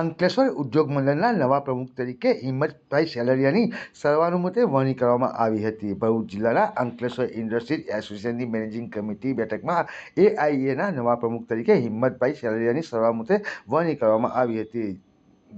અંકલેશ્વર ઉદ્યોગ મંડળના નવા પ્રમુખ તરીકે હિંમતભાઈ સેલરિયાની સર્વાનુમતે વરણી કરવામાં આવી હતી. ભરૂચ જિલ્લાના અંકલેશ્વર ઇન્ડસ્ટ્રીઝ એસોસિએશનની મેનેજિંગ કમિટી બેઠકમાં એઆઈએના નવા પ્રમુખ તરીકે હિંમતભાઈ સેલરિયાની સર્વાનુમતે વરણી કરવામાં આવી હતી.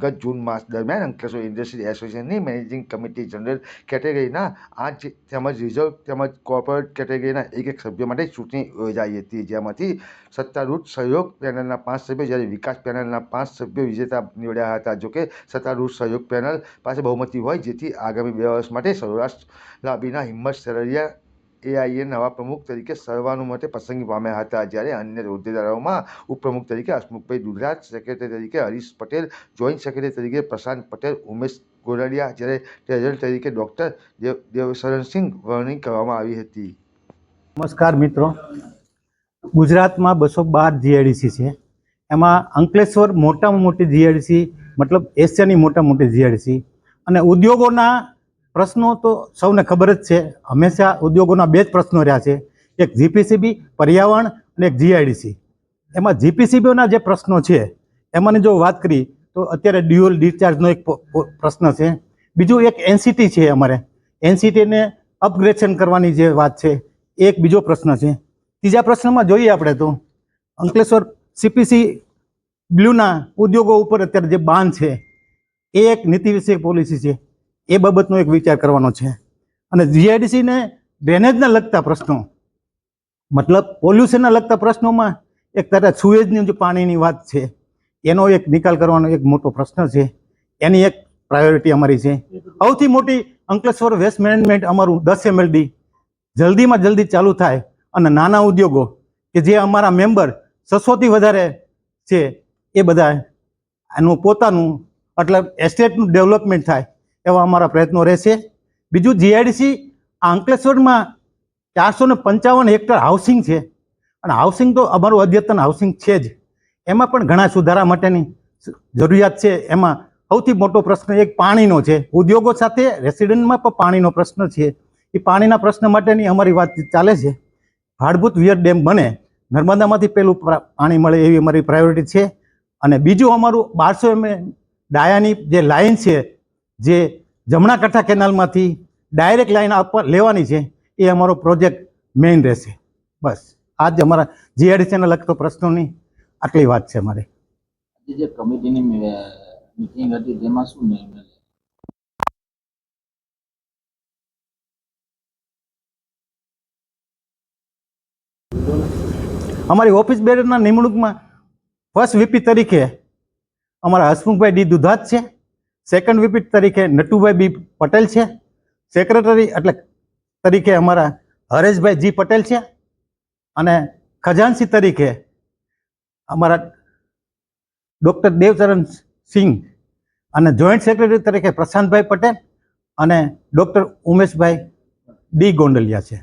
ગત જૂન માસ દરમિયાન અંકલેશ્વર ઇન્ડસ્ટ્રીઝ એસોસિએશનની મેનેજિંગ કમિટી જનરલ કેટેગરીના આઠ તેમજ રિઝર્વ તેમજ કોર્પોરેટ કેટેગરીના એક એક સભ્ય માટે ચૂંટણી યોજાઈ હતી. જેમાંથી સત્તારૂઢ સહયોગ પેનલના પાંચ સભ્યો, જ્યારે વિકાસ પેનલના પાંચ સભ્યો વિજેતા નીવડ્યા હતા. જોકે સત્તારૂઢ સહયોગ પેનલ પાસે બહુમતી હોય, જેથી આગામી બે વર્ષ માટે સૌરાષ્ટ્ર લાભીના હિંમત સરૈયા એઆઈએ નવા પ્રમુખ તરીકે સર્વાનુમતે પસંદગી પામ્યા હતા. જ્યારે અન્ય હોદ્દેદારોમાં ઉપપ્રમુખ તરીકે હસમુખભાઈ દુધરાજ, સેક્રેટરી તરીકે હરીશ પટેલ, જોઈન્ટ સેક્રેટરી તરીકે પ્રશાંત પટેલ, ઉમેશ ગોરડિયા, જ્યારે ટ્રેઝર તરીકે ડૉક્ટર દેવ દેવશરણસિંહ વરણી કરવામાં આવી હતી. નમસ્કાર મિત્રો. ગુજરાતમાં બસો બાર જીઆઈડીસી છે. એમાં અંકલેશ્વર મોટામાં મોટી જીઆઈડીસી મતલબ એશિયાની મોટા મોટી જીઆઈડીસી અને ઉદ્યોગોના પ્રશ્નો તો સૌને ખબર જ છે. હંમેશા ઉદ્યોગોના બે જ પ્રશ્નો રહ્યા છે. એક જીપીસીબી, પર્યાવરણ અને એક જીઆઈડીસી. એમાં જીપીસીબીઓના જે પ્રશ્નો છે, એમાંની જો વાત કરી, તો અત્યારે ડ્યુઅલ ડિસ્ચાર્જનો એક પ્રશ્ન છે. બીજું એક એનસીટી છે અમારે. એનસીટીને અપગ્રેડેશન કરવાની જે વાત છે, એ એક બીજો પ્રશ્ન છે. ત્રીજા પ્રશ્નમાં જોઈએ આપણે તો. અંકલેશ્વર સીપીસી બ્લુના ઉદ્યોગો ઉપર અત્યારે જે બાન છે, એ એક નીતિ વિષયક પોલિસી છે. એ બાબતનો એક વિચાર કરવાનો છે. અને જીઆઈડીસીને ડ્રેનેજના લગતા પ્રશ્નો, મતલબ પોલ્યુશનના લગતા પ્રશ્નોમાં એક તરફ સુએજની જે પાણીની વાત છે, એનો એક નિકાલ કરવાનો એક મોટો પ્રશ્ન છે. એની એક પ્રાયોરિટી અમારી છે. સૌથી મોટી અંકલેશ્વર વેસ્ટ મેનેજમેન્ટ અમારું દસ એમએલડી જલ્દીમાં જલ્દી ચાલુ થાય અને નાના ઉદ્યોગો કે જે અમારા મેમ્બર છસોથી વધારે છે, એ બધા એનું પોતાનું, એટલે એસ્ટેટનું ડેવલપમેન્ટ થાય. એવા અમારા પ્રયત્નો રહેશે. બીજું જીઆઈડીસી આ અંકલેશ્વરમાં ચારસો ને પંચાવન હેક્ટર હાઉસિંગ છે. અને હાઉસિંગ તો અમારું અદ્યતન હાઉસિંગ છે જ. એમાં પણ ઘણા સુધારા માટેની જરૂરિયાત છે. એમાં સૌથી મોટો પ્રશ્ન એક પાણીનો છે. ઉદ્યોગો સાથે રેસિડેન્ટમાં પણ પાણીનો પ્રશ્ન છે. એ પાણીના પ્રશ્ન માટેની અમારી વાતચીત ચાલે છે. હાડભૂત વિયર ડેમ બને. નર્મદામાંથી પેલું પાણી મળે એવી અમારી પ્રાયોરિટી છે. અને બીજું અમારું બારસો એમ ડાયાની જે લાઈન છે જે જમણા કઠા કેનાલમાંથી ડાયરેક્ટ લાઈન આપવા લેવાની છે એ અમારો પ્રોજેક્ટ મેઇન રહેશે. બસ. આ જ અમારા જીઆરડીસીને લગતો પ્રશ્નોની આટલી વાત છે અમારે. આજે જે કમિટીની મિટિંગ હતી તેમાં શું નિર્ણય અમારી ઓફિસ બેરના નિમણૂકમાં ફર્સ્ટ વીપી તરીકે અમારા હસમુખભાઈ ડી દુધાત છે. સેકન્ડ વીપી તરીકે નટુભાઈ બી પટેલ છે. સેક્રેટરી એટલે તરીકે અમારા હરેશભાઈ જી પટેલ છે. અને ખજાનસી તરીકે અમારા ડૉક્ટર દેવચરણ સિંહ અને જોઈન્ટ સેક્રેટરી તરીકે પ્રશાંતભાઈ પટેલ અને ડૉક્ટર ઉમેશભાઈ ડી ગોંડલિયા છે.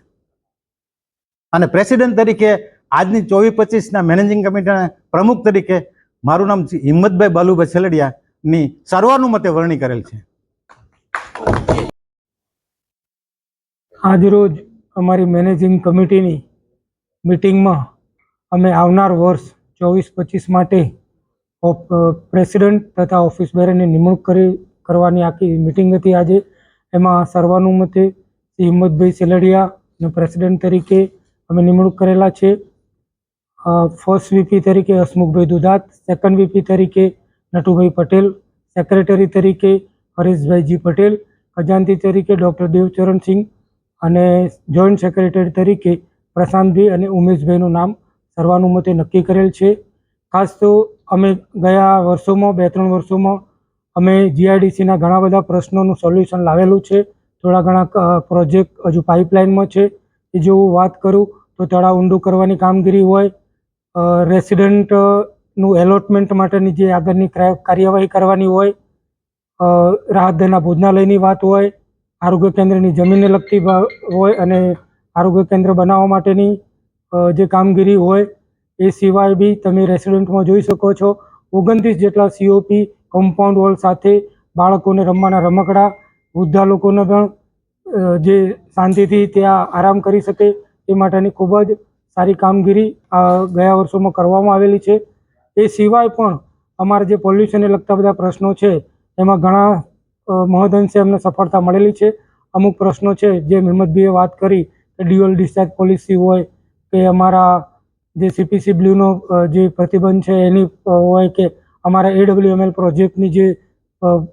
અને પ્રેસિડેન્ટ તરીકે આજની ચોવીસ પચીસના મેનેજિંગ કમિટીના પ્રમુખ તરીકે મારું નામ હિંમતભાઈ બાલુભાઈ છેલડિયાની સર્વાનુમતે વરણી કરેલ છે. આજરોજ અમારી મેનેજિંગ કમિટીની મિટિંગમાં અમે આવનાર વર્ષ ચોવીસ પચીસ માટે પ્રેસિડેન્ટ તથા ઓફિસ બેરની નિમણૂક કરી, કરવાની આખી મિટિંગ હતી આજે. એમાં સર્વાનુમતે શ્રી હિંમતભાઈ સેલડિયાને પ્રેસિડેન્ટ તરીકે અમે નિમણૂક કરેલા છે. ફર્સ્ટ વીપી તરીકે હસમુખભાઈ દુધાત, સેકન્ડ વીપી તરીકે નટુભાઈ પટેલ સેક્રેટરી તરીકે હરેશભાઈજી પટેલ ખજાનતી તરીકે ડૉક્ટર દેવચરણસિંહ અને જોઈન્ટ સેક્રેટરી તરીકે પ્રશાંતભાઈ અને ઉમેશભાઈનું નામ સર્વાનુમતે નક્કી કરેલ છે. ખાસ તો અમે ગયા વર્ષોમાં બે ત્રણ વર્ષોમાં અમે જીઆઈડીસીના ઘણા બધા પ્રશ્નોનું સોલ્યુશન લાવેલું છે. થોડા ઘણા પ્રોજેક્ટ હજુ પાઇપલાઇનમાં છે. એ જો હું વાત કરું તો તળાવ ઊંડું કરવાની કામગીરી હોય રેસિડેન્ટનું એલોટમેન્ટ માટેની જે આગળની ક્રા- કાર્યવાહી કરવાની હોય રાહતદરના ભોજનાલયની વાત હોય, આરોગ્ય કેન્દ્રની જમીનને લગતી હોય અને આરોગ્ય કેન્દ્ર બનાવવા માટેની જે કામગીરી હોય, એ સિવાય બી તમે રેસિડેન્ટમાં જોઈ શકો છો, ઓગણત્રીસ જેટલા સીઓપી કમ્પાઉન્ડ વોલ સાથે બાળકોને રમવાના રમકડા, વૃદ્ધા લોકોને પણ જે શાંતિથી ત્યાં આરામ કરી શકે, એ માટેની ખૂબ જ સારી કામગીરી આ ગયા વર્ષોમાં કરવામાં આવેલી છે. એ સિવાય પણ અમારા જે પોલ્યુશનને લગતા બધા પ્રશ્નો છે, એમાં ઘણા મહદઅંશે અમને સફળતા મળેલી છે. અમુક પ્રશ્નો છે, જે હિંમતભાઈએ વાત કરી કે ડ્યુઅલ ડિસ્ચાર્જ પોલિસી હોય, કે અમારા જે સીપીસી બ્લ્યુનો જે પ્રતિબંધ છે એની હોય કે અમારા એડબ્લ્યુએમએલ પ્રોજેક્ટની જે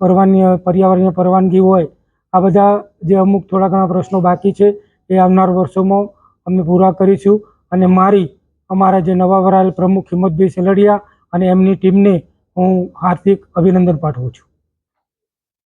પરવાની પર્યાવરણીય પરવાનગી હોય, આ બધા જે અમુક થોડા ઘણા પ્રશ્નો બાકી છે, એ આવનાર વર્ષોમાં અમે પૂરા કરીશું. અને મારી અમારા જે નવા વરાયેલ પ્રમુખ હિંમતભાઈ સેલડિયા અને એમની ટીમને હું હાર્દિક અભિનંદન પાઠવું છું.